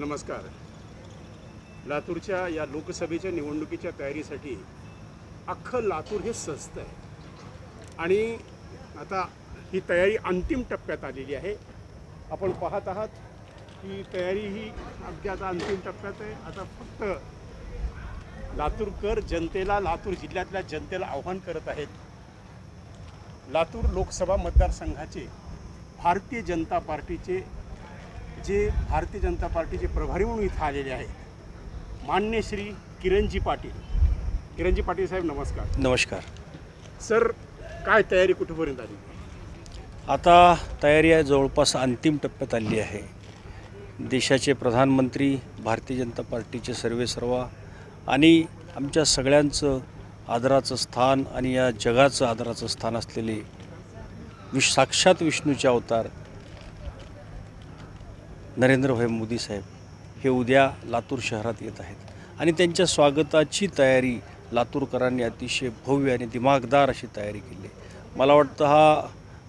नमस्कार. लातूरच्या या लोकसभेच्या निवडणुकीच्या तयारीसाठी अख्खं लातूर हे सजत आहे. आणि आता ही तयारी अंतिम टप्प्यात आलेली आहे. आपण पाहत आहात की तयारी ही अगदी आता अंतिम टप्प्यात आहे. आता फक्त लातूरकर जनतेला लातूर जिल्ह्यातल्या जनतेला आव्हान करत आहेत. लातूर लोकसभा मतदारसंघाचे भारतीय जनता पार्टीचे जे भारतीय जनता पार्टीचे प्रभारी म्हणून इथं आलेले आहेत. मान्य श्री किरणजी पाटील. किरणजी पाटील साहेब नमस्कार. नमस्कार. सर काय तयारी कुठेपर्यंत आली? आता तयारी आहे जवळपास अंतिम टप्प्यात आली आहे. देशाचे प्रधानमंत्री भारतीय जनता पार्टीचे सर्वे सर्वा आणि आमच्या सगळ्यांचं आदराचं स्थान आणि या जगाचं आदराचं स्थान असलेले विश साक्षात विष्णूचे अवतार नरेंद्रभाई मोदी साहेब हे उद्या लातूर शहरात येत आहेत. आणि त्यांच्या स्वागताची तयारी लातूरकरांनी अतिशय भव्य आणि दिमागदार अशी तयारी केली आहे. मला वाटतं हा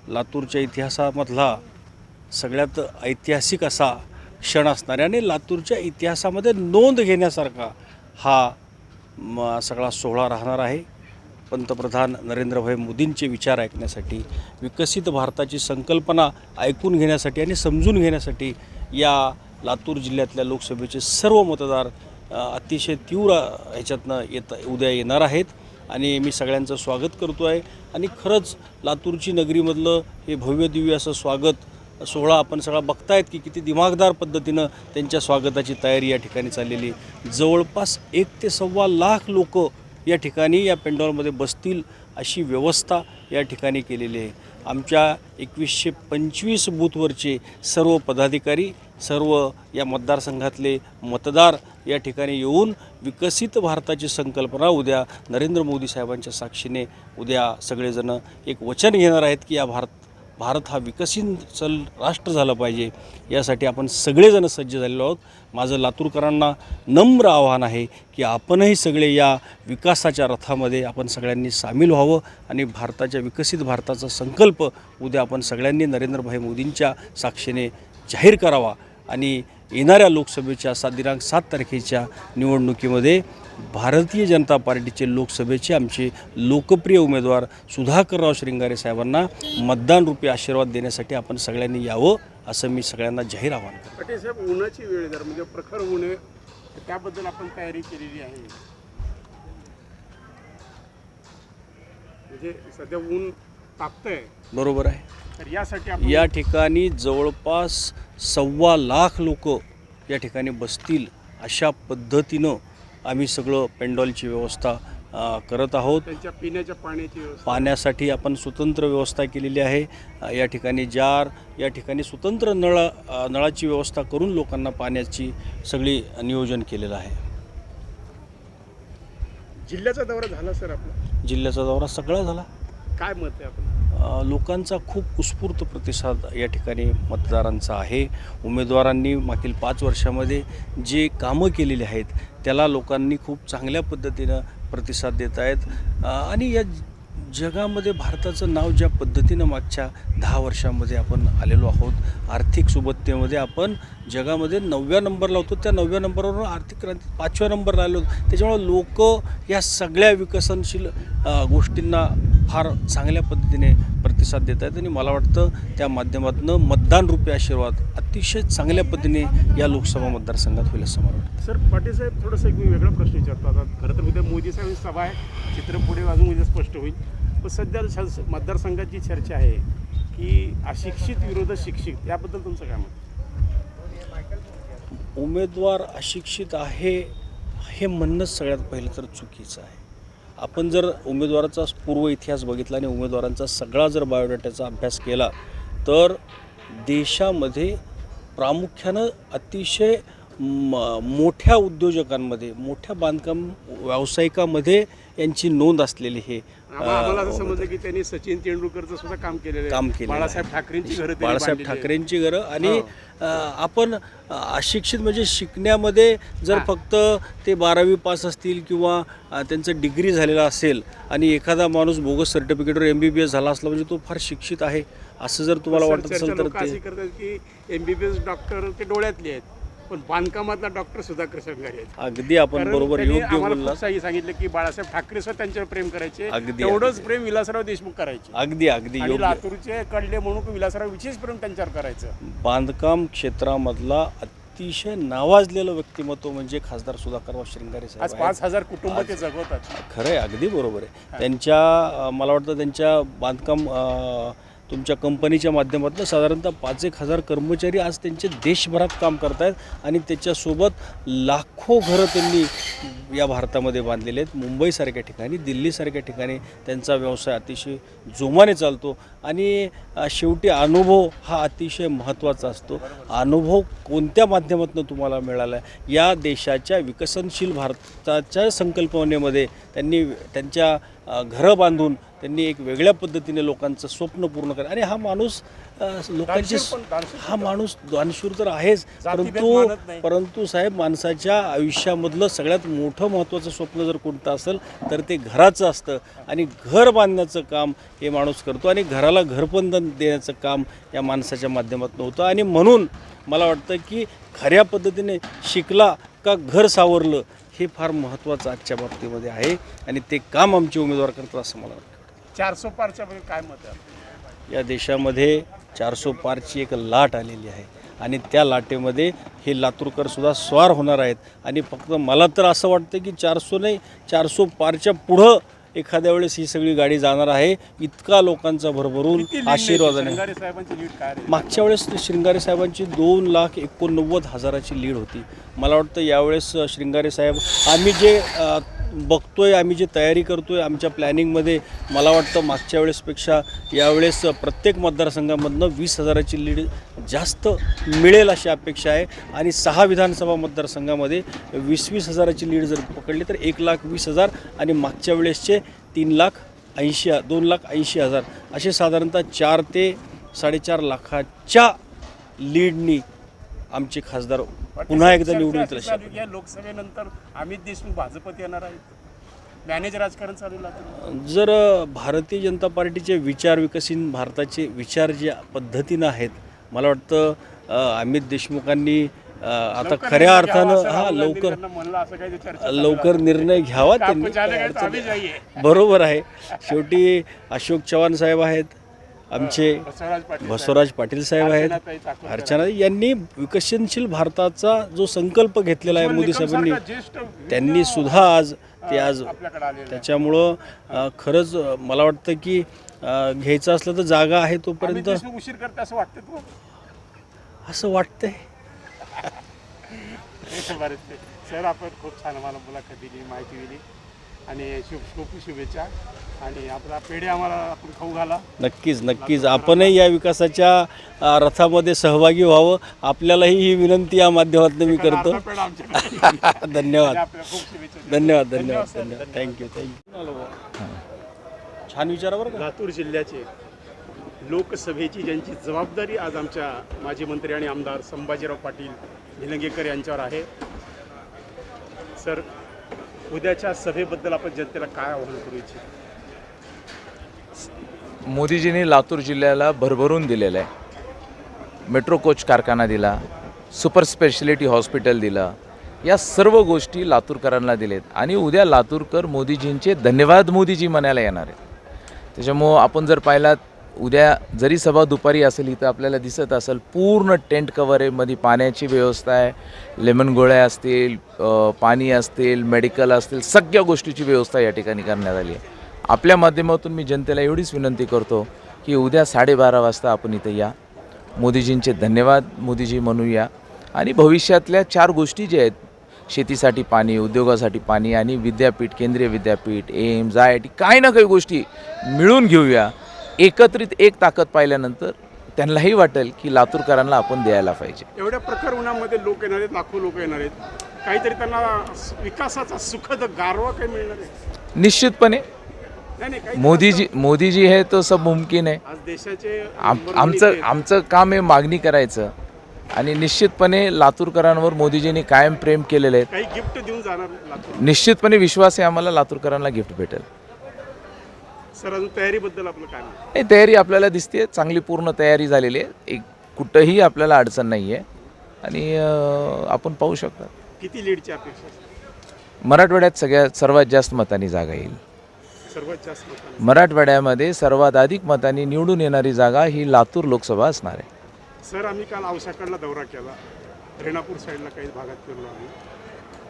लातूरच्या इतिहासामधला सगळ्यात ऐतिहासिक असा क्षण असणार आहे. आणि लातूरच्या इतिहासामध्ये नोंद घेण्यासारखा हा म सगळा सोहळा राहणार आहे. पंतप्रधान नरेंद्रभाई मोदींचे विचार ऐकण्यासाठी विकसित भारताची संकल्पना ऐकून घेण्यासाठी आणि समजून घेण्यासाठी या लातूर जिल्ह्यातल्या लोकसभेचे सर्व मतदार अतिशय तीव्र ह्याच्यातनं येत उद्या येणार आहेत. आणि मी सगळ्यांचं स्वागत करतो आहे आणि खरंच लातूरची नगरीमधलं हे भव्य दिव्य असं स्वागत सोहळा आपण सगळा बघतायत की किती दिमागदार पद्धतीनं त्यांच्या स्वागताची तयारी या ठिकाणी चाललेली आहे. जवळपास एक ते सव्वा लाख लोक या ठिकाणी या पेंडॉलमध्ये बसतील अशी व्यवस्था या ठिकाणी केलेली आहे. आमच्या एकवीसशे पंचवीस बूथवरचे सर्व पदाधिकारी सर्व या मतदारसंघातले मतदार या ठिकाणी येऊन विकसित भारताची संकल्पना उद्या नरेंद्र मोदी साहेबांच्या साक्षीने उद्या सगळेजण एक वचन घेणार आहेत की या भारत भारत हा विकसित चल राष्ट्र झाला पाहिजे. यासाठी आपण सगळेजण सज्ज झालेलो आहोत. माझं लातूरकरांना नम्र आव्हान आहे की आपणही सगळे या विकासाच्या रथामध्ये आपण सगळ्यांनी सामील व्हावं आणि भारताच्या विकसित भारताचा संकल्प उद्या आपण सगळ्यांनी नरेंद्रभाई मोदींच्या साक्षीने जाहीर करावा. आणि येणाऱ्या लोकसभेच्या सात दिनांक सात तारखेच्या निवडणुकीमध्ये भारतीय जनता पार्टीचे लोकसभेचे आमचे लोकप्रिय उमेदवार सुधाकरराव श्रृंगारे साहेबांना मतदान रूपी आशीर्वाद देण्यासाठी आपण सगळ्यांनी यावं असं मी सगळ्यांना जाहीर आवाहन करतो. पाटील साहेब उन्हाची वेळ जर म्हणजे प्रखर ऊन आहे. त्याबद्दल आपण तयारी केलेली आहे. म्हणजे सध्या ऊन तापतंय. बरोबर आहे. तर यासाठी या ठिकाणी जवळपास सव्वा लाख लोक या ठिकाणी बसतील अशा पद्धतीनं आम्ही सगळं पेंडॉलची व्यवस्था करत आहोत. त्यांच्या पिण्याच्या पाण्याची पाण्यासाठी आपण स्वतंत्र व्यवस्था केलेली आहे. या ठिकाणी जार या ठिकाणी स्वतंत्र नळ नळाची व्यवस्था करून लोकांना पाण्याची सगळी नियोजन केलेलं आहे. जिल्ह्याचा दौरा झाला सर आपला? जिल्ह्याचा दौरा सगळा झाला. काय मत आहे आपण लोकांचा खूप उत्स्फूर्त प्रतिसाद या ठिकाणी मतदारांचा आहे. उमेदवारांनी मागील पाच वर्षामध्ये जे कामं केलेली आहेत त्याला लोकांनी खूप चांगल्या पद्धतीनं प्रतिसाद देत आहेत. आणि या जगामध्ये भारताचं नाव ज्या पद्धतीनं मागच्या दहा वर्षामध्ये आपण आलेलो आहोत आर्थिक सुबत्तेमध्ये आपण जगामध्ये नवव्या नंबरला होतो त्या नवव्या नंबरवरून आर्थिक क्रांती पाचव्या नंबरला आलो होतो त्याच्यामुळे लोक या सगळ्या विकसनशील गोष्टींना फार चांगल्या पद्धतीने प्रतिसाद देत आहेत आणि मला वाटतं त्या माध्यमातून मतदान रूपी आशीर्वाद अतिशय चांगल्या पद्धतीने या लोकसभा मतदारसंघात होईल असं मला वाटतं. सर पाटील साहेब थोडंसं एक मी वेगळा प्रश्न विचारतो आता. खरं तर उद्या मोदी साहेब सभा आहे. चित्र पुढे अजून उद्या स्पष्ट होईल. पण सध्या मतदारसंघाची चर्चा आहे की अशिक्षित विरोध शिक्षित याबद्दल तुमचं काय मत? उमेदवार अशिक्षित आहे हे म्हणणंच सगळ्यात पहिलं तर चुकीचं आहे. आपण जर उमेदवाराचा पूर्व इतिहास बघितला आणि उमेदवारांचा सगळा जर बायोडाटाचा अभ्यास केला तर देशामध्ये प्रामुख्यानं अतिशय म मोठ्या उद्योजकांमध्ये मोठ्या बांधकाम व्यावसायिकामध्ये यांची नोंद असलेली हे आम्हाला असं समजलं की त्यांनी सचिन तेंडुलकरचं सुद्धा काम केलेलं काम केलेलं बाळासाहेब. ठाकरेंची घरं बाळासाहेब. ठाकरेंची घरं आणि हो. आपण अशिक्षित म्हणजे शिकण्यामध्ये जर. फक्त ते बारावी पास असतील किंवा त्यांचं डिग्री झालेला असेल आणि एखादा माणूस बोगस सर्टिफिकेटवर एम बी बी एस झाला असला म्हणजे तो फार शिक्षित आहे असं जर तुम्हाला वाटत असेल तर ते करतात की एमबीबीएस डॉक्टर ते डोळ्यातले आहेत पण बांधकामातला डॉक्टर सुधाकर आहेत. अगदी आपण कारण बरोबर त्यांनी योग्य आम्हाला बोललात. सांगितलं की बाळासाहेब ठाकरे सुद्धा त्यांच्यावर प्रेम करायचे. अगदी, तेवढंच प्रेम विलासराव देशमुख करायचे. अगदी अगदी आणि योग्य. लातूरचे कडले म्हणून विलासराव विशेष प्रेम त्यांच्यावर करायचं. बांधकाम क्षेत्रामधला अतिशय नावाजलेलं व्यक्तिमत्व म्हणजे खासदार सुधाकरराव श्रृंगारे आज साहेब आहेत. पाच हजार कुटुंब ते जगवतात. खरं आहे अगदी बरोबर आहे. त्यांच्या अं, मला वाटतं त्यांच्या बांधकाम अं, तुमच्या कंपनीच्या माध्यमातून साधारणतः पाच एक हजार कर्मचारी आज त्यांचे देशभरात काम करत आहेत आणि त्याच्यासोबत लाखो घरं त्यांनी या भारतामध्ये बांधलेले आहेत. मुंबईसारख्या ठिकाणी दिल्लीसारख्या ठिकाणी त्यांचा व्यवसाय अतिशय जोमाने चालतो आणि शेवटी अनुभव हा अतिशय महत्त्वाचा असतो. अनुभव कोणत्या माध्यमातून तुम्हाला मिळाला? आहे या देशाच्या विकसनशील भारताच्या संकल्पनेमध्ये त्यांनी त्यांच्या घरं बांधून त्यांनी एक वेगळ्या पद्धतीने लोकांचं स्वप्न पूर्ण कर आणि हा माणूस लोकांची हा माणूस दानशूर तर आहेच परंतु. परंतु साहेब माणसाच्या आयुष्यामधलं सगळ्यात मोठं महत्त्वाचं स्वप्न जर कोणतं असेल तर ते घराचं असतं. आणि घर बांधण्याचं काम हे माणूस करतो. आणि घराला घरबंधन देण्याचं काम या माणसाच्या माध्यमातून होतं. आणि म्हणून मला वाटतं की खऱ्या पद्धतीने शिकला का घर सावरलं हे फार महत्त्वाचं आजच्या बाबतीमध्ये आहे आणि ते काम आमचे उमेदवार करतात असं मला वाटतं. चारसो पारच्या मध्ये काय मत आहे? या देशामध्ये चारसो पारची एक लाट आलेली आहे आणि त्या लाटेमध्ये हे लातूरकर सुद्धा स्वार होणार आहेत. आणि फक्त मला तर असं वाटतं की चारसो नाही चारसो पारच्या पुढं एखाद्या वेळेस ही सगळी गाडी जाणार आहे. इतका लोकांचा भरभरून आशीर्वादाने? मागच्या वेळेस श्रृंगारे साहेबांची दोन लाख एकोणनव्वद हजाराची लीड होती. मला वाटतं यावेळेस अ, श्रृंगारे साहेब आम्ही जे बघतोय आम्ही जे तयारी करतोय आमच्या प्लॅनिंगमध्ये मला वाटतं मागच्या वेळेसपेक्षा यावेळेस प्रत्येक मतदारसंघामधनं वीस हजाराची लीड जास्त मिळेल अशी अपेक्षा आहे. आणि सहा विधानसभा मतदारसंघामध्ये वीस वीस हजाराची लीड जर पकडली तर एक लाख वीस हजार आणि मागच्या वेळेसचे तीन लाख ऐंशी दोन लाख ऐंशी हजार असे साधारणतः चार ते साडेचार लाखाच्या लीडनी आमचे खासदार पुन्हा एकदा निवडून येतील या लोकसभेनंतर अमित देशमुख भाजपत येणार आहेत. मॅनेज राजकारण चालू. जर भारतीय जनता पार्टीचे विचार विकसित भारताचे विचार ज्या पद्धतीनं आहेत मला वाटतं अमित देशमुखांनी आता खऱ्या अर्थानं हा लवकर. लवकर निर्णय घ्यावा त्यांनी. बरोबर आहे. शेवटी अशोक चव्हाण साहेब आहेत आमचे बसवराज पाटील साहेब. आहेत. अर्चना यांनी विकसनशील भारताचा जो संकल्प घेतलेला आहे मोदी साहेबांनी त्यांनी सुद्धा आज ते आज. त्याच्यामुळं खरंच मला वाटतं की घ्यायचं असलं तर जागा आहे तोपर्यंत. उशीर करते असं वाटतं असं वाटतंय. सर आपण खूप छान आम्हाला मुलाखत दिली माहिती दिली. आणि शुभ खूप शुभेच्छा. आणि आपला पेढे आम्हाला आपण खाऊ घाला. नक्कीच नक्कीच. आपणही या विकासाच्या अ, रथामध्ये सहभागी व्हावं. आपल्यालाही ही विनंती या माध्यमातून मी करतो. अर्धा पेढा आमच्याकडे धन्यवाद. आपल्याला खूप शुभेच्छा. धन्यवाद धन्यवाद धन्यवाद थँक्यू थँक्यू छान विचारा बरं का? लातूर जिल्ह्याचे लोकसभेची ज्यांची जबाबदारी आज आमच्या माजी मंत्री आणि आमदार संभाजीराव पाटील निलंगेकर यांच्यावर आहे. सर उद्याच्या सभेबद्दल आपण जनतेला काय आव्हान करू इच्छित? मोदीजींनी लातूर जिल्ह्याला भरभरून दिलेलं आहे. मेट्रो कोच कारखाना दिला सुपर स्पेशलिटी हॉस्पिटल दिलं या सर्व गोष्टी लातूरकरांना दिलेत. आणि उद्या लातूरकर मोदीजींचे धन्यवाद मोदीजी म्हणायला येणार आहेत. त्याच्यामुळं आपण जर पाहिलात उद्या जरी सभा दुपारी असेल इथं आपल्याला दिसत असेल पूर्ण टेंट कवर पाण्याची व्यवस्था आहे. लेमन गोळ्या असतील पाणी असतील मेडिकल असतील सगळ्या गोष्टीची व्यवस्था या ठिकाणी करण्यात आली आहे. आपल्या माध्यमातून मी जनतेला एवढीच विनंती करतो की उद्या साडेबारा वाजता आपण इथं या. मोदीजींचे धन्यवाद. मोदीजी म्हणूया. आणि भविष्यातल्या चार गोष्टी ज्या आहेत शेतीसाठी पाणी उद्योगासाठी पाणी आणि विद्यापीठ केंद्रीय विद्यापीठ एम्स आय आय टी काही ना काही गोष्टी मिळून घेऊया. एकत्रित एक ताकद पाहिल्यानंतर त्यांनाही वाटेल की लातूरकरांना आपण द्यायला पाहिजे. एवढ्या प्रखर उन्हामध्ये लोक येणार आहेत लाखो लोक येणार आहेत. काहीतरी त्यांना विकासाचा सुखद गारवा काही मिळणार आहे? निश्चितपणे. मोदीजी मोदीजी है तो सब मुमकिन है आम बरोबरीचे आमचं आमचं काम आहे मागणी करायचं. आणि निश्चितपणे लातूरकरांवर मोदीजींनी कायम प्रेम केलेलं आहे. काही गिफ्ट देऊन जाणार लातूर. निश्चितपणे विश्वास आहे आम्हाला लातूरकरांना गिफ्ट भेटेल. सर अजून तयारीबद्दल आपलं काय म्हणणं? नाही तयारी आपल्याला दिसते चांगली पूर्ण तयारी झालेली आहे. एक कुठंही आपल्याला अडचण नाही आहे आणि अं, आपण पाहू शकता. किती लीडची अपेक्षा? मराठवाड्यात सगळ्यात सर्वात जास्त मतांनी जागा येईल. सर्वात जास्त मतांनी. मराठवाड्यामध्ये सर्वात अधिक मतांनी निवडून येणारी जागा ही लातूर लोकसभा असणार आहे. सर आम्ही काल औशाकडला दौरा केला. रेणापूर साईडला काही भागात फिरलो आम्ही.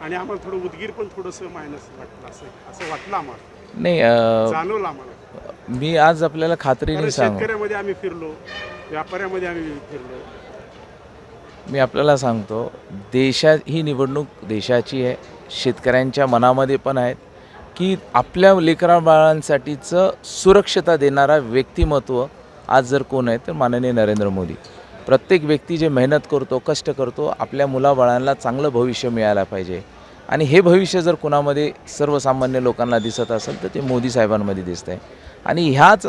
आणि आम्हाला थोडं उदगीर पण थोडंसं मायनस वाटलं असं असं वाटलं आम्हाला. नाही अं, जाणवलं आम्हाला. मी आज आपल्याला खात्रीने सांगू. शेतकऱ्यामध्ये आम्ही फिरलो व्यापाऱ्यामध्ये आम्ही फिरलो. मी आपल्याला सांगतो देशात ही निवडणूक देशाची आहे शेतकऱ्यांच्या मनामध्ये पण आहेत की आपल्या लेकरा बाळांसाठीचं सुरक्षता देणारा व्यक्तिमत्व आज जर कोण आहे तर माननीय नरेंद्र मोदी. प्रत्येक व्यक्ती जे मेहनत करतो कष्ट करतो आपल्या मुलाबाळांना चांगलं भविष्य मिळायला पाहिजे. आणि हे भविष्य जर कुणामध्ये सर्वसामान्य लोकांना दिसत असेल तर ते मोदी साहेबांमध्ये दिसतं आहे आणि ह्याच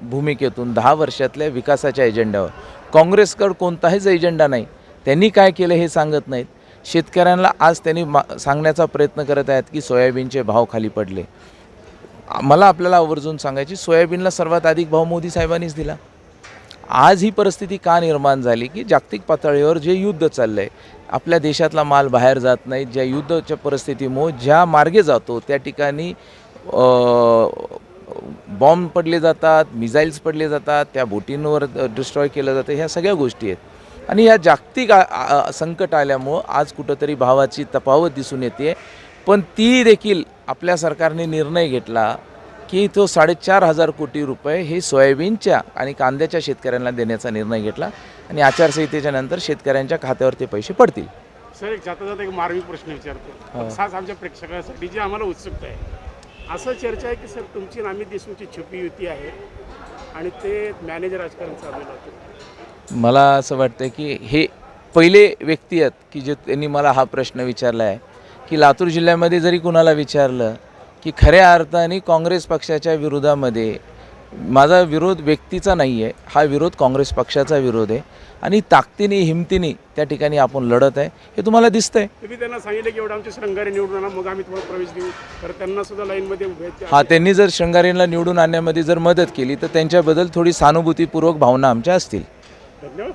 भूमिकेतून दहा वर्षातल्या विकासाच्या एजेंड्यावर काँग्रेसकडं कोणताहीच एजेंडा नाही. त्यांनी काय केलं हे सांगत नाहीत. शेतकऱ्यांना आज त्यांनी मा सांगण्याचा प्रयत्न करत आहेत की सोयाबीनचे भाव खाली पडले. मला आपल्याला आवर्जून सांगायची सोयाबीनला सर्वात अधिक भाव मोदी साहेबांनीच दिला. आज ही परिस्थिती का निर्माण झाली की जागतिक पातळीवर जे युद्ध चाललं आहे आपल्या देशातला माल बाहेर जात नाही ज्या युद्धाच्या परिस्थितीमुळे ज्या मार्गे जातो त्या ठिकाणी बॉम्ब पडले जातात मिसाईल्स पडले जातात त्या बोटींवर डिस्ट्रॉय केलं जातं ह्या सगळ्या गोष्टी आहेत. आणि या जागतिक संकट आल्यामुळं आज कुठंतरी भावाची तफावत दिसून येते. पण ती देखील आपल्या सरकारने निर्णय घेतला की तो साडेचार हजार कोटी रुपये हे सोयाबीनच्या आणि कांद्याच्या शेतकऱ्यांना देण्याचा निर्णय घेतला आणि आचारसंहितेच्या नंतर शेतकऱ्यांच्या खात्यावर ते पैसे पडतील. सर एक जाता जाता एक मार्मिक प्रश्न विचारतो खास आमच्या प्रेक्षकांसाठी जी आम्हाला उत्सुकता आहे असं चर्चा आहे की सर तुमची आणि अमित देशमुखची छुपी युती आहे आणि ते मॅनेजर राजकारण चाललेलं होतं मला असं वाटतं की हे पहिले व्यक्ती आहेत की जे त्यांनी मला हा प्रश्न विचारला आहे की लातूर जिल्ह्यामध्ये जरी कुणाला विचारलं की खऱ्या अर्थाने काँग्रेस पक्षाच्या विरोधामध्ये माझा विरोध व्यक्तीचा नाही आहे हा विरोध काँग्रेस पक्षाचा विरोध आहे. आणि ताकदीने हिमतीने त्या ठिकाणी आपण लढत आहे. हे तुम्हाला दिसतंय. तुम्ही त्यांना सांगितलं की एवढं आमचे श्रंगारी निवडून आणा मग आम्ही तुम्हाला प्रवेश देऊ. तर त्यांना सुद्धा लाईनमध्ये उभे आहेत. हा त्यांनी जर शृंगारींना निवडून आणण्यामध्ये जर मदत केली तर त्यांच्याबद्दल थोडी सहानुभूतीपूर्वक भावना आमच्या असतील. धन्यवाद